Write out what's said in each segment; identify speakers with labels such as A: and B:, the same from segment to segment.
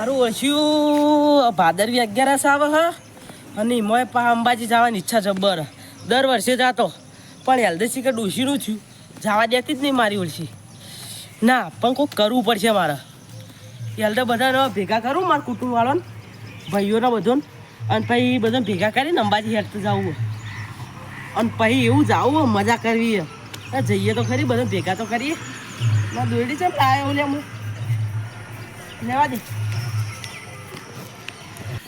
A: અરે ઓછું ભાદરવી અગિયારસ આવે હ. અને એમાંય પા અંબાજી જવાની ઈચ્છા જબ્બર દર વર્ષે જાતો. પણ હેલ્દસી કે ડોશીનું થયું. જવા દેતી જ નહીં મારી ઓળશી. ના, પણ કોઈક કરવું પડશે મારે. હેલ્દે બધાને ભેગા કરું મારા કુટુંબવાળાને, ભાઈઓને બધોને. અને પછી બધાને ભેગા કરીને અંબાજી હેઠ જવું અને પછી એવું જવું મજા કરવી જઈએ તો ખરી બધા ભેગા તો કરીએ. ના દોરડી છે લાવ્યો લે હું લેવા દે.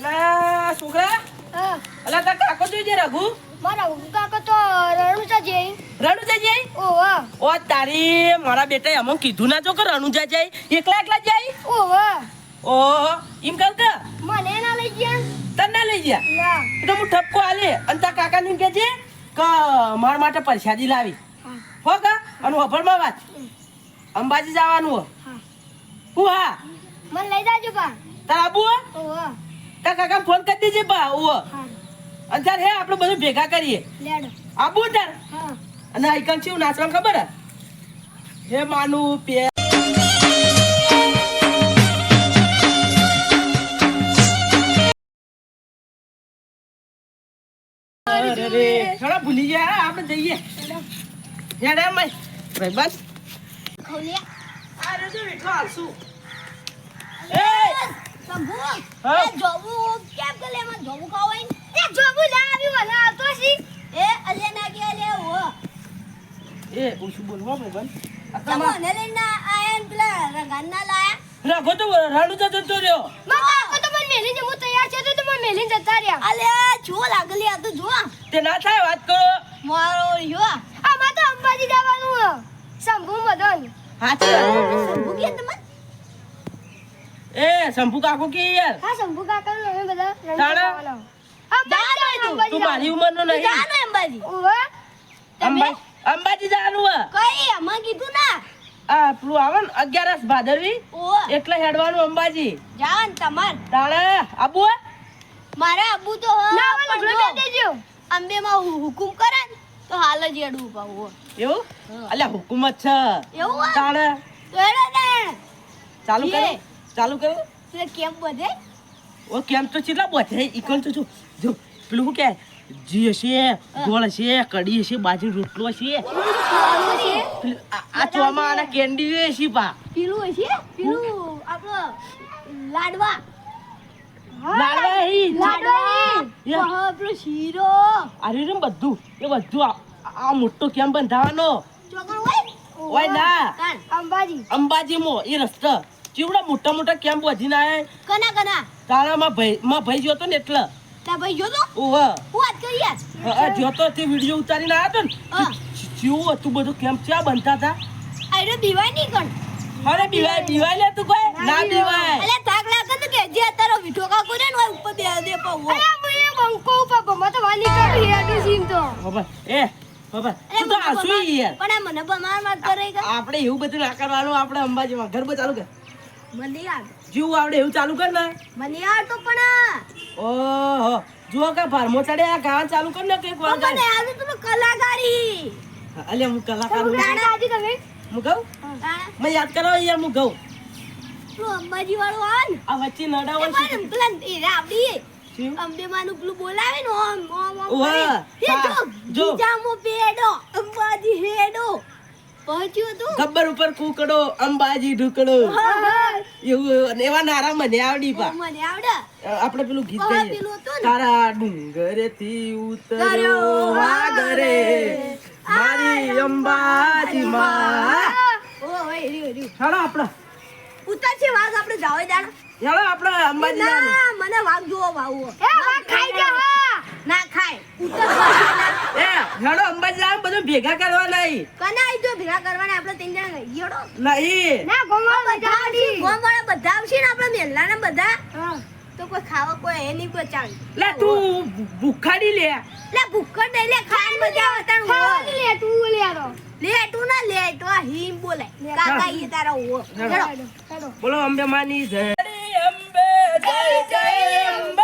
A: લા છોકરા?
B: હા.
A: અલા તાર કાકો જોઈજે રઘુ?
B: મારા કાકા તો રણુજા જઈ
A: રણુજા જાય
B: ઓવા
A: ઓ તારી મારા બેટાએ અમુક કીધું ના જો કે રણુજા જાય એકલા એકલા જાય
B: ઓવા
A: ઓહો એમ કર કે?
B: મને ના લઈ ગયા?
A: તને ના લઈ ગયા?
B: ના.
A: હું ઠપકો આલે. અને તાર કાકાને કહેજે કે મારા માટે પરસાદી લાવી.
B: હો.
A: કા? અને વફળમાં વાત. અંબાજી જવાનું હો.
B: હા.
A: હું હા?
B: મને લઈ જાજો બા.
A: તાર આબુ હો?
B: ઓવા
A: તાર કાકા ફોન કરી દેજે બા ઓ
B: હા.
A: હે આપણે બધું ભેગા કરીએ. આબુ તાર. અને આઈકન છે નાચવાનું ખબર હે? માનું પે થોડા ભૂલી ગયા આપણે જઈએ. હેડે. બસ.
B: ખોલિયા.
A: આ રે જો બેઠો હાલશું. એ
B: શંભુ
A: હા?
B: કેમ કે લેમાં જોબુ ખાવાય મને આવતો છી એ અલે ના કે લે હો.
A: એ ઓછું બોલ હો ભાઈબંધ
B: તમે મને લઈને આયા ને પેલા રગાન લાયા.
A: રાખો તો રાણુ તો જતો રહ્યો.
B: કાકો તો મને મેલીને હું તૈયાર છે તો તમે જતા રહ્યા. અલે જો લાગલી આ તો જો
A: તે ના થાય વાત કરો.
B: મારો યો આ તો અંબાજી જવાનું હે શંભુ મદન.
A: વાત.
B: શંભુ કે તમે
A: એ શંભુ કાકો કે યાર?
B: હા શંભુ કાકા અમે બધા
A: તાણા?
B: અંબાજી
A: તું મારી
B: અંબાજી
A: ઉંમરનો નહીં.
B: જવાનું. અંબાજી. ઓવે
A: અંબાજી જવાનું હે.
B: કઈ અમે કીધું ના.
A: આ પેલું આવે ને અગિયારસ ભાદરવી
B: ઓ
A: એટલે હેડવાનું અંબાજી.
B: જાન તમાર.
A: તાણે આબુ હે?
B: મારા આબુ તો જો, અંબેમાં હુ- હુકુમ કરે ને તો હાલ જ એડવું પાવું
A: એવું?
B: અલ્યા
A: અલ્યા હુકુમત છે.
B: એવું?
A: તાણે.
B: તો
A: ચાલુ કરો. ચાલુ કરો
B: કેમ બધે?
A: ઓ કેમ તો કેટલા બધે? ઈકણ તો જો જો પેલું શું કે જી હશે ગોળ હશે કઢી હશે બાજરી રોટલો હશે. આ- ચોમા આના કેન્ડી હશે પા
B: પેલું હશે પેલું આપણો લાડવા.
A: લાડવા હી.
B: લાડવા
A: યા.
B: શીરો.
A: અરે રે બધું એ બધું આ- મોટો કેમ બંધાવાનો? ઓય ના.
B: કાન. અંબાજી.
A: મો એ રસ્તા. ચીવડા મોટા મોટા કેમ્પ વધીને આયા?
B: કના કના?
A: તારા માં ભાઈ માં ભાઈ જોતો ને એટલે.
B: તા ભાઈ જોતો
A: ઓહ
B: હું વાત કરી યાર
A: જોતો તે વિડિયો ઉતારી ના.
B: આતો
A: ને ચીવું હતું બધું? કેમ્પ ચા બનતા હતા
B: આયરો બીવાય નહીં કણ.
A: અરે દીવાય દીવાય લે તું કોઈ? ના દીવાય.
B: અલે થાક લાગે તો કે જે તારો વિઠો કાકો ને ઉપર બે દે પાવો અરે મુએ બંકો ઉપર બમા તો વાલી કરી હેડું સીમ તો.
A: બાબા એ બાબા તું તો આસુ યાર.
B: પણ મને બમાર માર કરે કે
A: આપણે એવું બધું ના કરવાનું આપણે અંબાજીમાં ગરબો ચાલુ કર
B: મને
A: જેવું આવડે એવું ચાલુ કર ને.
B: મને યાર તો પણ
A: ઓહો જુઓ કે ભારમો ચડે આ ગાવા ચાલુ કર ને કે એક વાર
B: મને યાર તો કલાકારી.
A: અલે હું કલાકાર હું
B: આજે તમે?
A: હું કહું મે યાદ કરો યાર હું કહું
B: તો અંબાજી વાળો આવ ને
A: આ વચ્ચે નડા વાળો
B: પણ પેલા એ રાવડી અંબે માનું પેલું બોલાવે ને ઓમ ઓમ ઓમ જો
A: જો.
B: ગીજામો પેડો અંબાજી હેડો પહોંચ્યું તું
A: ગબ્બર ઉપર કૂકડો અંબાજી ઢુકડો એવું અને એવા નારા મને આવડી પા.
B: મને આવડે.
A: આપણે પેલું ગીત ગાઈએ.
B: હતું.
A: તારા ડુંગરેથી ઉતર્યો
B: ઉતર્યો
A: વાગરે મારી અંબાજી માં. ચાલો આપણે.
B: ઉતર છે વાઘ આપણે જાવે જાણ
A: ચાલો આપણે અંબાજી
B: ના મને વાઘ જોવો એ વાઘ ખાઈ જા ના ખાય. ઉતાર
A: એ હેડો અંબાજી બધું ભેગા કરવા નહીં
B: કના આઈ જો ભેગા કરવાના આપણે ત્રણ જણા ગઈ હેડો.
A: નહીં
B: ના ગોમવાળા બધા આવશે. ગોમવાળા બધા આવશે ને આપણે મેલ્લાના બધા? તો કોઈ ખાવા કોઈ એ નહીં કોઈ ચાલે.
A: લે તું ભૂખાડી લે.
B: લે ભૂખડ નહીં લે ખાઈ મજા આવતા ખાવાની લે તું લે આરો લે ના હિમ બોલે. કાકા ઈ તારા ઓ
A: હેડો.
B: હેડો.
A: બોલો અંબે માની જય. અંબે જય જય અંબે.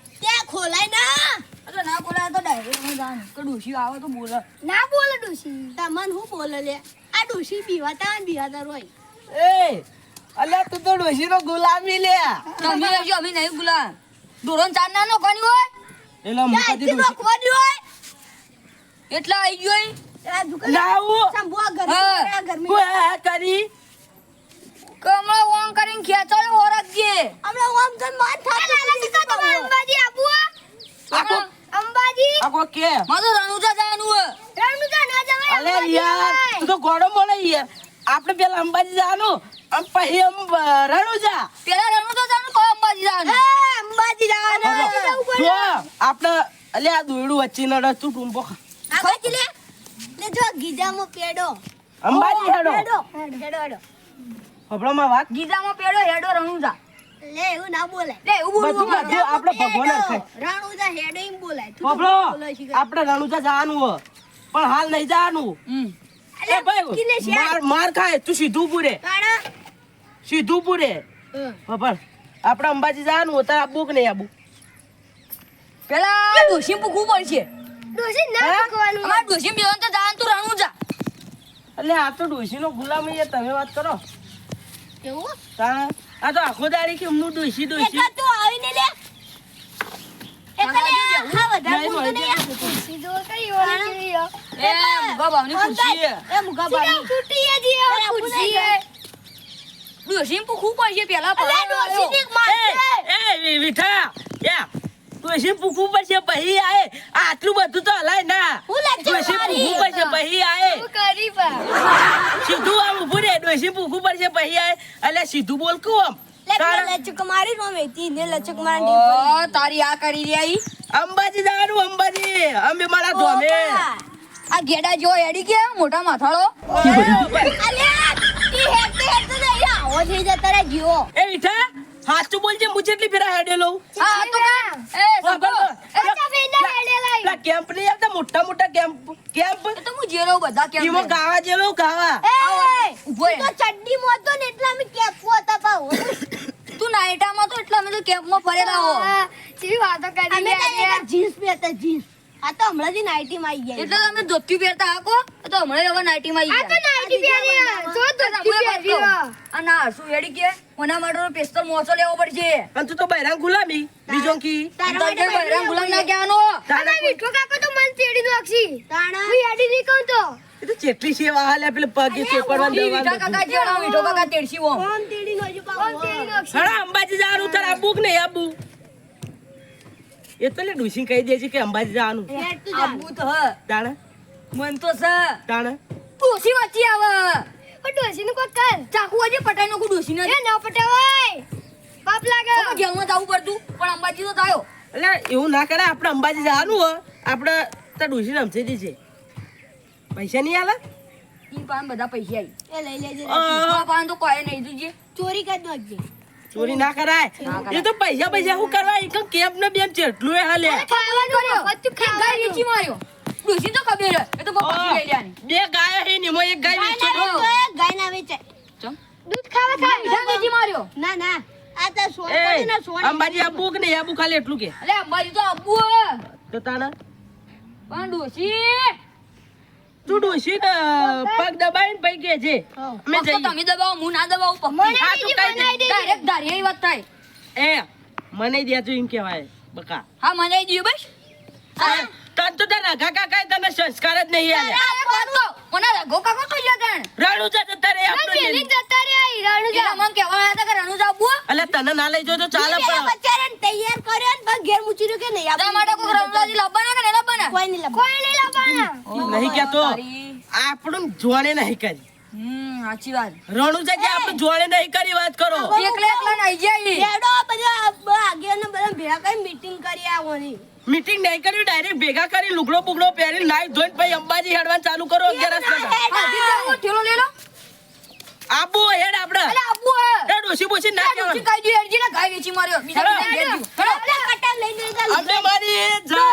B: ત્યાં ખોલાય ના.
C: અરે ના બોલાય તો ડાયરેક્ટ હું જાણ. કે ડોશી આવે તો બોલે.
B: ના બોલે ડોશી. તમને હું બોલે લે? આ ડોશી બીવાતા ને બીવાતા રોય.
A: એ અલ્યા તું તો ડોશીનો ગુલામી લે.
C: તમે હજી અમે નહીં ગુલામ. ધોરણ ચાર ના નોખવાની હોય?
A: એટલે મુકાતી ડોશી
B: કોની હોય?
C: એટલા આવી ગયો
A: લાવું
B: સંભવા ઘર
C: હા.
B: ઘરમાં
A: કરી
C: કે ઓમ કરીને ખેંચાડે હોરખજે.
B: હમણાં ઓમ તો માર થાતો અંબાજી આબુ
A: આખો
B: અંબાજી.
A: આખો કે.
C: મારે રણુજા જવાનું હે.
B: રણુજા ના જવાય
A: અલે યાર તું તો ગોડો મળે યાર. આપણે પેલા અંબાજી જવાનું આમ પછી રણુજા.
C: પેલા રણુજા જવાનું કહો અંબાજી જવાનું?
B: હા, અંબાજી જવાનું.
A: જો આપણે અલે આ દોયડું વચ્ચે નડે તું ટુંબો ખા.
B: લે. જો ગીજામાં પેડો.
A: અંબાજી હેડો.
B: હેડો હેડો. હેડો
A: હબળામાં વાત?
C: ગીજામાં પેડો હેડો રણુજા.
B: લે એવું ના બોલે.
C: લે એવું બોલવું
A: બધું. આપણે ભગવાન છે.
B: રણુજા હેડો એમ બોલાય તું છે. કે-
A: આપણે રણુજા જવાનું હો પણ હાલ નહીં જવાનું. એ ભાઈ માર માર ખાય. તું સીધું પૂરે.
B: કાણા?
A: સીધું પૂરે.
B: હમ.
A: આપણે અંબાજી જવાનું હો તારા આબુ કે નહીં આબુ.
C: પેલા ડોશી પૂછવું પડશે.
B: ડોશી ના
A: હે?
B: મૂકવાનું.
C: ડોશી બેવાનું તો જવાનું તું રણુજા.
A: એટલે આ તો ડોશીનો ગુલામ છે તમે વાત કરો.
B: એવું?
A: તાણે આ તો આખો દાડી કે હું દોશી દોશી?
B: એકાદ તો આવીને લે. હા, હો.
C: હે.
B: હે.
C: ડોશી પૂછવું પડશે પેલા
B: એક
A: વિઠા. ડોશી પૂછવું પડશે પછી આય. આ આટલું બધું તો હલાય ના. ડોશી. પૂછવું પડશે પછી આય.
B: શું કરી બા?
A: સીધું આમ ઉભું રે ડોશી પૂછવું પડશે પછી આય. એટલે સીધું બોલ કું આમ.
B: લચક મારી નો વેતી ને લચક મારી
C: તારી આ કરી રહી
A: અંબાજી જવાનું અંબાજી. અંબે મારા ધોમે.
C: આ ગેડા જેવો એડી કે મોટા માથાળો?
B: અલ્યા, તો આવો થઈ જતા રે જીવો.
A: એ વિઠા હાચું બોલજે હું જેટલી ફેરા હેડેલો
C: હા તો કા? એ
B: હેડેલા.
A: કેમ્પની આવતા મોટા મોટા કેમ્પ. કેમ્પ?
C: તો હું જેલો બધા કેમ
A: એમાં ગાવા જેલો ગાવા.
B: એ, તો ચડડી મો તો ને એટલે અમે કેપો હતા પાહો.
C: તું નાઈટામાં તો એટલા મે તો કેમ્પમાં ફરેલા હો.
B: અમે તો જીન્સ પહેરતા જીન્સ. આ તો હમણાં થી નાઇટી માં આવી ગયા.
C: એટલે તમે અમે ધોતી પહેરતા હાકો તો હમણાં હવે નાઈટીમાં આવી ગયા. આ ના શું હેડી કે કોના માટે પિસ્તોલ મોસો લેવો પડશે.
A: અને તું તો બૈરાંગ ગુલામી. બીજો કી?
B: માટે
C: ગુલામ ના કહેવાનો.
A: તારા
B: તાણા.
A: એ તો ચેટલી સેવા હાલે પેલે પગે ચોપડવા
C: દેવા વિઠો કાકા જેવડા વિઠો કાકા તેડશી ઓમ.
B: કોણ તેડીનો હજુ પાહો?
A: હણા અંબાજી જવાનું તાર આબુ કે નહીં આબુ એ તો લે ડુસી કહી દે છે કે અંબાજી જવાનું.
C: આબુ તો હ.
A: તાણા?
C: મન તો સ.
A: તાણા?
C: ડોસી વચ્ચે આવે. ચાકુ હજી પટાઈ નાખું ડોસી ને જેલમાં જવું પડતું પણ અંબાજી તો થયો.
A: એટલે એવું ના કરે આપણે અંબાજી જવાનું હો આપણે તાર ડુસી રમશે દી છે. પૈસા નહીં આલે?
C: ઈ પાન બધા પૈસા આવી
B: એ લઈ લેજે.
C: પાન તો કોઈ નહીં તુજે
B: ચોરી કરી નાખજે.
A: ચોરી ના કરાય. એ તો પૈસા પૈસા શું કરવા? એ તો કેમ ને બેમ ચેટલું એ હાલે?
C: ગાય વેચી માર્યો. ડોસી તો ખબર એ તો પપ્પા લઈ લેવાની
A: બે ગાય હે ને મો એક ગાય વેચે.
B: ના
A: દો.
B: ગાય ના વેચે.
C: ચમ.
B: દૂધ ખાવા થાય
C: મીઠા બીજી માર્યો.
B: ના ના. આ તો પડી ને સોળ
A: અંબાજી આબુ કે નહીં? આબુ ખાલી એટલું કે.
C: અલે અંબાજી તો અબુ હે
A: તો તાણે?
C: પણ ડોસી
A: તું ડોસી ને પગ દબાઈને પૈ કે છે અમે
C: ફક્ત
A: જઈએ.
C: તમે દબાવો હું ના દબાવું પપ્પી.
A: હા, તું
C: ડાયરેક્ટ ધારી વાત થાય.
A: એ મને દે તું એમ કહેવાય બકા.
C: હા મને આવી બસ. બસ
A: તન તો તારા રઘા તને સંસ્કાર જ નહીં
C: તો મને રઘો કાકો તો જતા
A: રણુજા જતા રે આઈ.
C: એટલે મને આવ્યા હતા કે રણુજ આબુ હે?
A: અલ્યા તને ના લઈ જો તો ચાલે પણ
B: બચારાને તૈયાર કર્યો ને ભાગ ઘેર મૂકી રહ્યો કે નહીં?
C: આપણે માટે કોઈ રણુજાજી લબના કે નહીં લબના?
B: કોઈ નહીં લબના. કોઈ નહીં લબના.
A: નહીં કે
C: તો
A: આપણું જોણે નહીં કરી.
C: હમ સાચી વાત.
A: રણુજા કે આપણે જોડે નહીં કરી વાત કરો.
C: એકલા એકલા નાઈ જાય
B: લેડો બધા બ- આગેવાનને બધા ભેગા કરી મીટિંગ કરી આવવાની.
A: મીટિંગ નહીં કરી ડાયરેક્ટ ભેગા કરી લુગડો બુગડો પહેરી નાઈ ધોઈને પછી અંબાજી હેડવાનું ચાલુ કરો
C: જાઓ, ઠેલો લઈ લો
A: આબુ હેડ આપણે
C: અલે આબુ હે
A: ડોસી બોસી ના
C: કાઈ દી ગાય વેચી માર્યો. બીજા
A: મારી જય.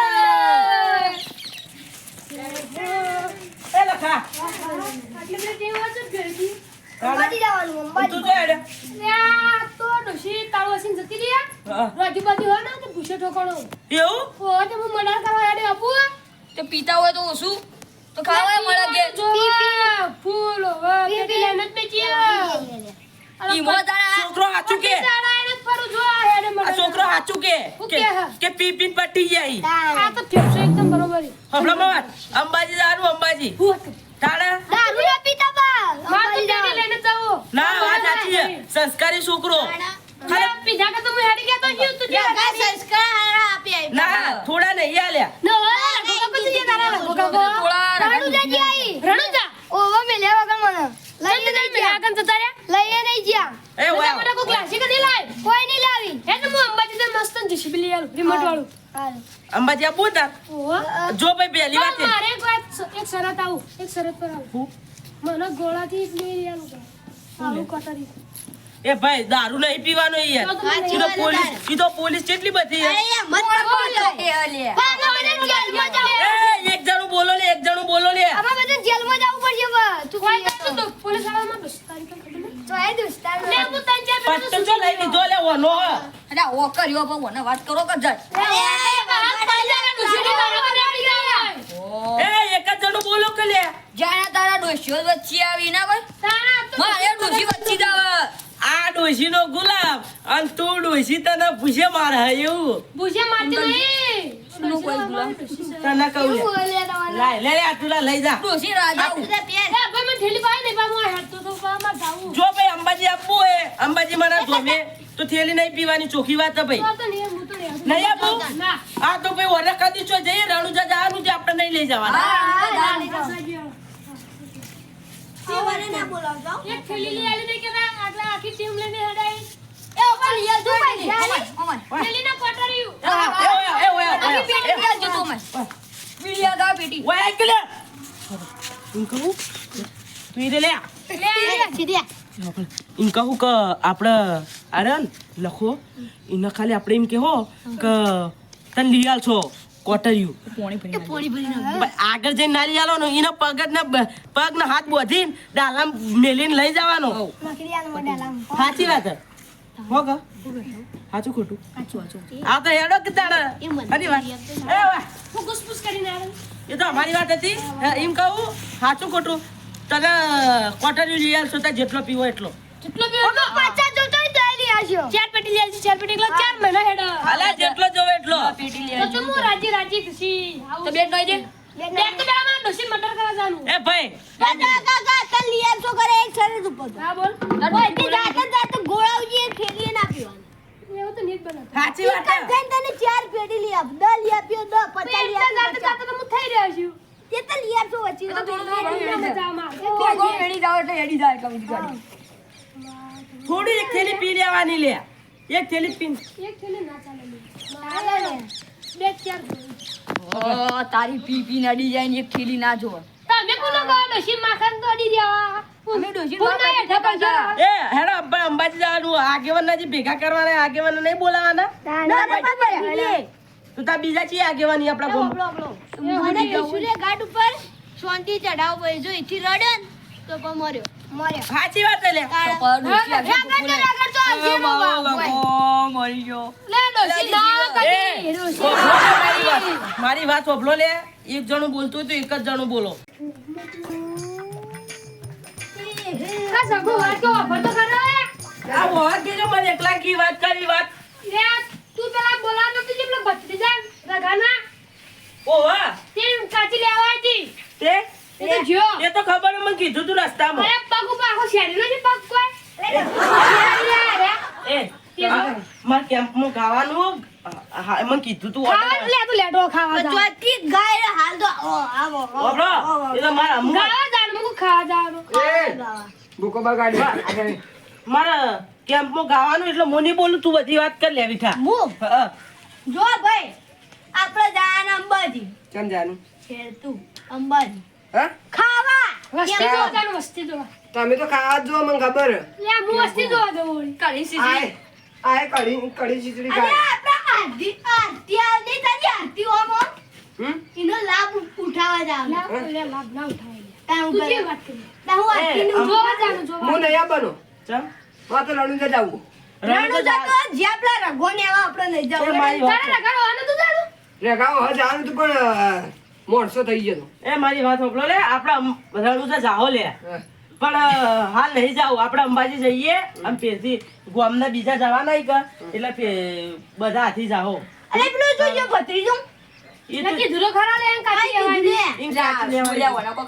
A: એ લખા.
D: આટલી જ
C: પીતા હોય તો ઓછું તો ખાવા મળે કે?
D: ફૂલ હવે
C: તારા
A: છોકરો સાચું કે? છોકરો. કે? કે પી પીને પટી જાય.
D: આ તો એકદમ બરોબર.
A: અંબાજી જવાનું અંબાજી.
D: હું હતું.
A: તાણે
B: દારૂ ના પીતા બા
D: મારે તો
B: અંબાજી
D: પેટી
B: જવાનું.
D: લઈને જ જાવું.
A: ના વાત સાચી છે સંસ્કારી છોકરો
D: પીધા કે તો હું હેડી ગયા તો શું તું
B: સંસ્કાર આપી આવી.
A: ના થોડા નહીં આલ્યા
D: ના હોય, ગોગા તારા રઘો ગગો.
C: થોડા
B: રણુજાજી આઈ.
D: રણુજા.
B: ઓવો મેલ્યા વગર મને. લઈને
D: તમે
B: નહીં
D: મેં
B: ગયા.
D: આગળ જતા રહ્યા?
B: લઈને નહીં ગયા.
A: એ
D: રજા
A: વાહ
D: કોઈ ક્લાસિક નહીં લાય.
B: કોઈ નહીં લાવી.
D: હે તો હું અંબાજી જઈને મસ્ત JCB લઈ આલું, remote વાળું.
A: અંબાજી આપું તાર જો ભાઈ પહેલી વાત
D: મારે એક શરત આવું એક શરત પર આવું મને ગોળાથી જ લઈ આલું.
A: એ ભાઈ દારૂ નહીં પીવાનો યાર. પોલીસ
B: તારે.
A: પોલીસ કેટલી બધી એક જણું બોલો લે એક જણું બોલો લે.
B: અમે બધા જેલમાં જવું પડશે તું
D: કોઈ તો પોલીસ વાળામાં દોસ્તારી
C: વાત કરો કે જાય?
A: એ એક જ જણું બોલો કે લે.
C: જ્યાં તારા ડોશીઓ વચ્ચે આવી ના ભાઈ
D: તારા
C: મારે ડોશી વચ્ચે જ આવે
A: આ ડોશી નો ગુલાબ અને તું ડોશી તને પૂછે મારે એવું.
D: ભૂસે મારતી નહીં.
C: શું કોઈ ગુલામ?
A: તને કહું લે.
B: બોલે તમારે.
A: લાય લે લે આ લઈ જા.
C: ડોશી રાજા
B: બધા પહેર.
D: એ, ભાઈ, મને થેલી પાડી નહીં, ભાઈ, હું હેડતો તો, ભાઈ, મારે જાવું.
A: જો ભાઈ અંબાજી આપવું હે અંબાજી મારા ધોમે તો થેલી નહીં પીવાની ચોખી વાત છે ભાઈ.
D: નહીં,
A: આપું આ તો ભાઈ ઓર્ડર કરી દીધો જઈએ રણુજા જવાનું છે આપણે નહીં લઈ જવાના
C: તું
A: લે. લે
B: સીધી આ.
A: એમ કહું કે આપણે અરે લખો. એને ખાલી આપણે એમ કહો કે તને લઈ આલ છો કોટરિયું. આગળ જઈને નારી આલો એના પગ ને પગ ને હાથ બોધીને ડાલામ મેલીને લઈ જવાનો. સાચી વાત હે. કા. સાચું ખોટું. આ તો હેડો કે તારે વાત. એ
D: હું ઘૂસપૂસ કરીને
A: એ તો અમારી વાત હતી. એમ કહું. સાચું ખોટું. તને કોટરી લઈ આવશો તો જેટલો પીવો એટલો
D: જેટલો પીવો.
B: પાછા લઈ આવજો.
D: ચાર પેટી લઈ ચાર પેટી એટલે ચાર મહિના હેડા.
A: અલા જેટલો જોવે એટલો
C: પેટી લઈ
D: તો
C: આવજો
D: હું રાજી રાજી ખુશી.
C: તો કહી દે
D: તો કરવા જવાનું.
A: એ ભાઈ
B: કાકા, કાકા, તને લઈ આવજો કરે એક શરત ઉપર
D: હા, બોલ.
B: ઓય, તે જાતે ને ગોળાવજી એ ના પીવાનું.
D: એવું તો નહીં જ
A: સાચી વાત
B: તને ચાર પેટી લઈ આપ. દસ લઈ આપ્યો,
D: તો
B: પચાસ લઈ.
D: તો હું થઈ રહ્યો છું.
B: તે તો લિયર આપજો વચ્ચે.
C: તો થોડું થોડું
D: એટલા
C: ઘણું
D: મજા આવે.
C: ગોળ ગોળ જાવ એટલે એડી જાય કવિ ગાડી.
A: થોડી એક થેલી પી લેવાની લે. એક થેલી પી.
D: એક થેલી ના ચાલે લે. બે ચાર
C: ઓ તારી પી પી નડી જાય ને એક થેલી ના જો
D: તમે કોનો કહો ડોશી માખણ તો અડી રહ્યા.
C: અમે ડોશી
D: ના હેઠા કરજો.
A: એ હેડો અંબાજી જવાનું. આગેવાન જે ભેગા કરવાના આગેવાન નહીં બોલાવાના?
B: ના, ના,
A: તો તાર બીજા ચી આગેવાની આપણા ગોમ.
B: મને કીધું લે ઉપર શાંતિ ચડાવ ભાઈ જો ઈથી રડન તો પણ મર્યો. મર્યો.
A: સાચી વાત લે.
C: તો
B: તો તો
C: મારો ગયો.
D: કરી.
A: મારી વાત ઓભલો લે. એક જણું બોલતું હોય તો એક જ જણું બોલો.
D: આ સગો વાત તો વાપર તો કરો એ.
A: આ વાત
D: તું પેલા બોલાવતો તું જે પેલો ભત્રીજા રઘાના,
A: ઓવા
D: તે કાચી લેવા હતી.
A: તે?
D: એ તો જ્યો.
A: એ તો ખબર મને કીધું તું રસ્તામાં.
D: અરે પગ પાખો આખો શેરીનો છે પગ કોઈ.
A: એ. મારા કેમ્પમાં ગાવાનું હા મને કીધું તું.
D: ખાવા જ લે, તું લેટો ખાવા જા.
B: તી ગાય હાલ તો આવો આવો,
A: ઓભળો એ તો મારા અમ્મા
D: ગાવા જા, મુકુ ખાવા જવાનું.
B: એ
E: ભૂકો બગાડી
A: મારા કેમ્પમાં ગાવાનું એટલે મોની બોલું તું બધી વાત કર લેવી થા
B: હું. જો ભાઈ આપણે જવાના અંબાજી.
E: ચમ જાનું
B: છે તું અંબાજી.
E: હા?
B: ખાવા.
D: જાનું, વસ્તી.
E: તમે તો ખાવા જો મને ખબર.
D: લે, હું વસ્તી જોવા જવું વળી.
C: સીધી
E: આય કઢી કઢી
B: અરે આપણે આરતી આરતી તારી ઓમ.
E: હમ?
B: એનો લાભ
D: ઉઠાવા
B: જાવ
D: લે, લાભ ના ઉઠાવાય. લે.
B: તારું
D: વાત કરી? જોવા જાનું જોવા
E: હું નહીં આવવાનો.
A: ચમ?
E: માં તો રણુજા જાવું.
B: રાણુ જતો જ્યાં પેલા રઘોને એવા આપણે નહીં
A: એ
B: જવું
D: તારે લગાડો આને તું
E: હતું પણ મોણસો થઈ ગયો
A: એ મારી વાત હોપલો લે આપણે રણુજા જાહો લે. પણ હાલ નહીં જાવ આપણે અંબાજી જઈએ આમ પેરથી ગામના બીજા જવાના કે એટલે બધા હાથી જાઓ.
B: અરે પેલું જોજો ભત્રીજો.
D: નક્કી ધૂરો ખરા લે કાચી
A: લેવાની.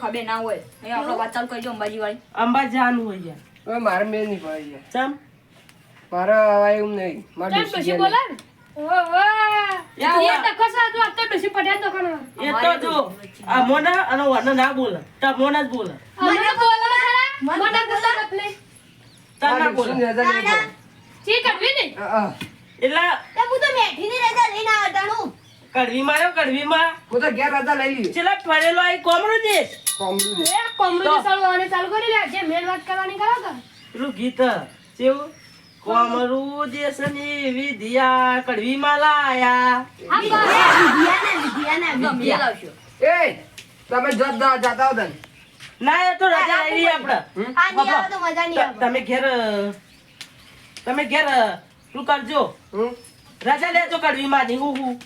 C: ખબર ના હોય. આપણે વાત ચાલુ કરી દો અંબાજી વાળી.
A: અંબાજી જવાનું હોય યાર.
E: હવે મારે મેં નહીં પડે.
A: ચમ.
E: મારે હવે એવું નહીં. મારે ડોશી બોલા
D: બોલે ને.
A: તો વરના ના
E: રજા
D: કરવી નહીં.
E: હા,
A: કડવી માં કડવી માં
E: હું તો ઘેર રજા લઈ લીધી
A: ચેલા ફરેલો આઈ કોમરો
E: દે.
D: એ કોમરું ચાલુ કરી લે. જે મેન વાત કરવાની કરો તો.
A: પેલું ગીત કેવું કોમરું દેશની વિધિયા કડવી માં લાયા
C: ગમે લાવશો.
E: એ તમે જતા જા- જાતા હો તને.
A: ના એ તો રજા
B: આવે તો મજા નહીં
A: ત-
B: આવે.
A: તમે ઘેર તમે ઘેર શું કરજો?
E: હમ?
A: રજા લેજો કડવી માં ની હું હું.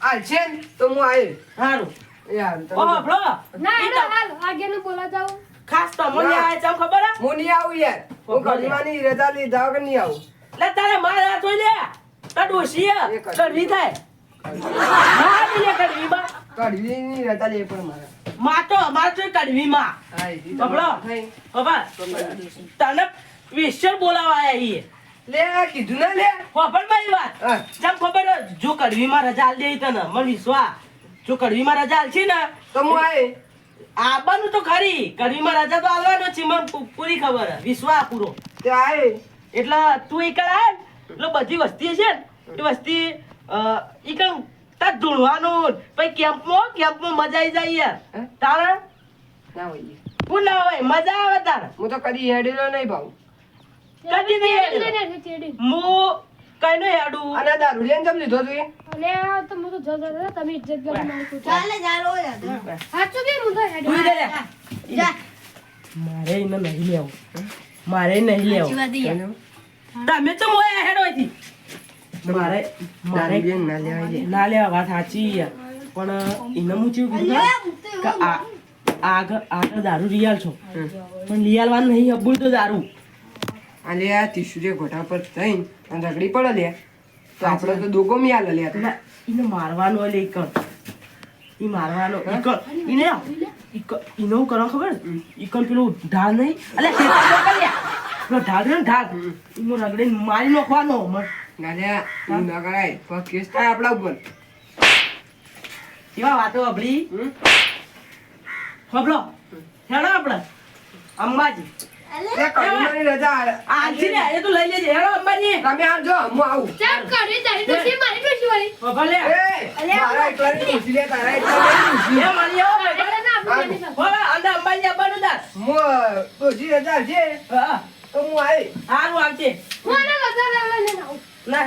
E: આ છે ને તો હું આવ્યો
A: સારું
D: હાલ
A: ખાસ ખબર હું?
E: નહીં આવું યાર. હું કડીમાની રજા લીધા વગર નહીં આવું.
A: લે તારે મારે જોઈ લે. તા ડોશી હે.
E: એ કડવી.
A: કડવી થાય. ના લે કડવી માં
E: કડવીની રજા લેવી પણ મારે.
A: માં તો માર તો કડવી માં તને વિશ્વ બોલાવા
E: લે કીધું ના લે.
A: ખબર મારી વાત. જમ ખબર જો જો કડવીમાં રજા આલ દે તને. મને વિશ્વા જો કડવીમાં રજા આલશી ને.
E: તો હું આય.
A: આવવાનું તો ખરી કડવીમાં રજા તો આલવાનો છે મને પૂરી ખબર વિશ્વા પૂરો.
E: તે આય.
A: એટલે તું એકલ આય એટલે બધી વસ્તી છે ને. એ વસ્તી કણ તાર ધૂળવાનું પછી કેમ્પમાં કેમ્પમાં મજા આવી જાય યાર. તારા?
E: ના હોય
A: હું ના હોય મજા આવે તારે.
E: હું તો કદી હેડેલો નહીં ભાવ
A: કદી નહીં હેડ્યો. હું કઈ નો હેડું.
E: અને દારૂ લઈને જમ લીધો તું એ?
D: અલે આ તો હું તો જો જો જો તમે ઇજ્જત કરી મારી
B: ચાલે ચાલો યાર.
D: સાચું કે હું તો હેડ?
A: તું ઈ લે. લે.
B: જા.
A: મારે એને નહીં લેવું. મારે નહીં લેવું. તમે તો મોયા હેડો હતી મારે મારે
E: ના લેવા
A: ના લેવા વાત સાચી યાર પણ એને હું ચેવું કીધું? કે આ આગળ આગળ દારૂ રિયાલ છો.
E: પણ
A: પણ લિયાલવાનું નહીં અબુલ તો દારૂ.
E: આ લે આ તીસુરે ઘોટા પર થઈને અને રગડી પડે લે. તો આપણે તો દોગો મિયાલ લે.
A: એટલે એને મારવાનો લે ઈકણ ઈ મારવાનો ઈકણ ઈને ઈને કરો ખબર? ઈકણ પેલું ઢાળ નહીં. અલે પેલો ઢાળ રહ્યો ને ઢાળ. ઈનો રગડી મારી નાખવાનો મત
E: ના લે એવું ના કરાય. તો કેસ થાય આપણા ઉપર.
A: કેવા વાતો અભળી
E: હમ?
A: ખબરો હેડો આપણે. અંબાજી.
E: લે કડીમાની રજા
A: આ આલસી ને એ તો લઈ લેજે. હેડો અંબાજી.
E: હું આવું.
D: ચાલ કરી તારી તો છે મારી ડોશી વાળી
A: ભલે.
E: એ મારા એકલાની ખુશી લે તારા એકલાની ખુશી.
A: એ મારી આવો.
D: એટલે ના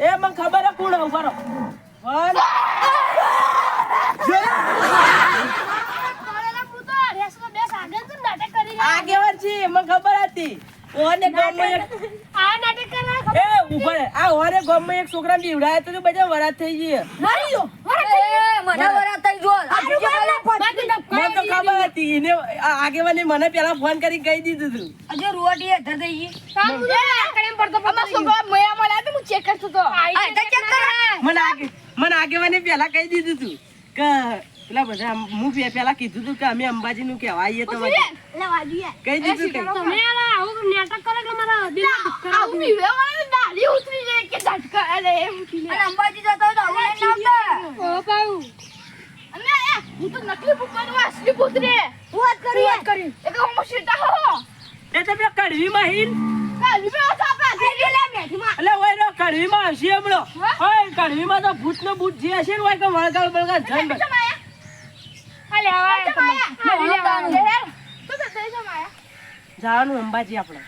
E: એ
D: મને
A: ખબર હે કોણ ઊભા રહો વન
D: તારેલા પૂતો રેસમાં બેસ આગળ તું નાટક કરી રહ્યા.
A: આગેવાન છે મને ખબર હતી. ઓને ગામમાં એક
D: આ નાટક કરવા ખબર
A: એ ઊભા રહે. આ ઓને ગામમાં એક છોકરા બીવડાય તો બધા વરાત થઈ ગઈ
B: મારી
C: મને વરાત થઈ જો
A: મને તો ખબર હતી. એને આગેવાને મને પેલા ફોન કરી કહી દીધું તું.
C: હજુ રૂવાટી હેઠળ થઈ ગઈ.
D: આકડેમ પડતો
B: મળ્યા તો હું ચેક કરતો તો
D: આઈ
C: આ
D: check
C: check
D: કરે.
A: મને આગે મને આગેવાને પેલા કહી દીધું તું કે પેલા બધા હું પેલા કીધું તું કે અમે અંબાજી નું કેવા આવીએ તો કઈ દીધું કે
D: તમે આવું નાટક કરો એટલે મારા દિલમાં દુઃખ કરાવી
B: આવું વિવે વાળા દાઢી ઉતરી જાય કે ઝટકા અરે એમ
C: અને અંબાજી જતો તો અમે લઈને
D: ઓ પાઉ.
B: અને હું તો નકલી ભૂતનો અસલી ભૂત હું વાત કરી. વાત કરી. એટલે હું સીતા હો.
A: એ તો પેલા કડવીમાં હીન
B: કાલી બે ઓછા આપણા
A: એટલે ઓય નો આવશે હમણો. ઓય કડવીમાં તો ભૂત નો ભૂત જે હશે ને ઓય કે જન
C: જવાનું.
A: અંબાજી આપણે.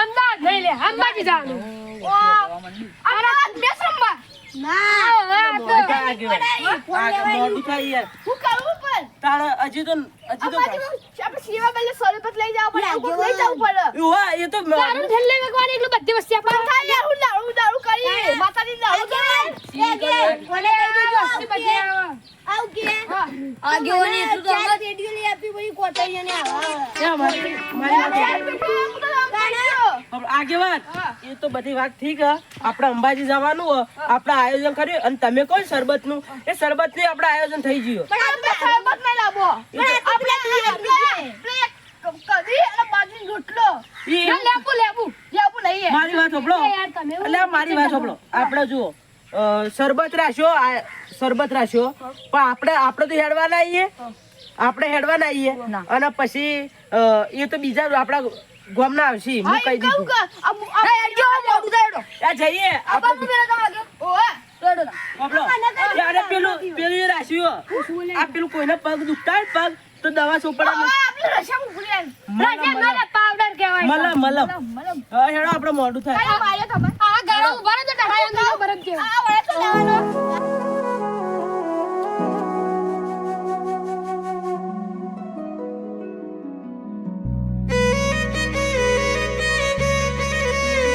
B: અમદાવાદ
D: નહીં લે અંબાજી જવાનું.
B: ઓ અમદાવાદ
A: થાય યાર?
B: હું કરું પણ.
A: તારે હજી તો હજી તો
B: અમારી આપણે સીવા પહેલે સોલપત લઈ જવા પડે આવું લઈ જવું પડે.
A: ઉવા, એ તો
D: દારૂ ઠેલે વેગવાની એટલું બધી વસ્તી આપણે
B: પણ ખાલી હું દારૂ દારૂ કરી. માતાજી દારૂ
D: ઓલે વસ્તી બધી આવે.
C: આગેવાની એટલું તો અમે જ.
A: એ મારી મારી વાત આગેવાન એ તો બધી વાત ઠીક હે આપણે અંબાજી જવાનું આપણે આયોજન કર્યું અને તમે કોણ શરબતનું એ શરબતનું આપણે આયોજન થઈ ગયું.
B: પણ આપણે શરબત નહીં લાવો આપણે આપણે કદી અને બાજરી રોટલો ના લેબુ લેબુ લેબુ નહીં
A: મારી વાત સાંભળો
D: યાર તમે એવું
A: એટલે મારી વાત સાંભળો આપણે જુઓ શરબત રાખ્યો શરબત રાખ્યો પણ આપણે આપણે તો હેડવાના આવીએ આપણે આવીએ અને પછી એ તો બીજા આપણા ગામના આવશે હું કહી દીધું.
C: ના. આ
A: જઈએ આપણે
C: બાપુ પેલા
A: પેલું પેલું એ રાખ્યું આ પેલું કોઈને પગ દુખતા હોય પગ તો દવા ચોપડા
D: પાવડર કહેવાય.
A: મલમ મલમ હા હેડો આપણે મોઢું થાય.
D: આ ગાળો ઊભા રહે તો ઢાળાય અંદર બરફ જેવો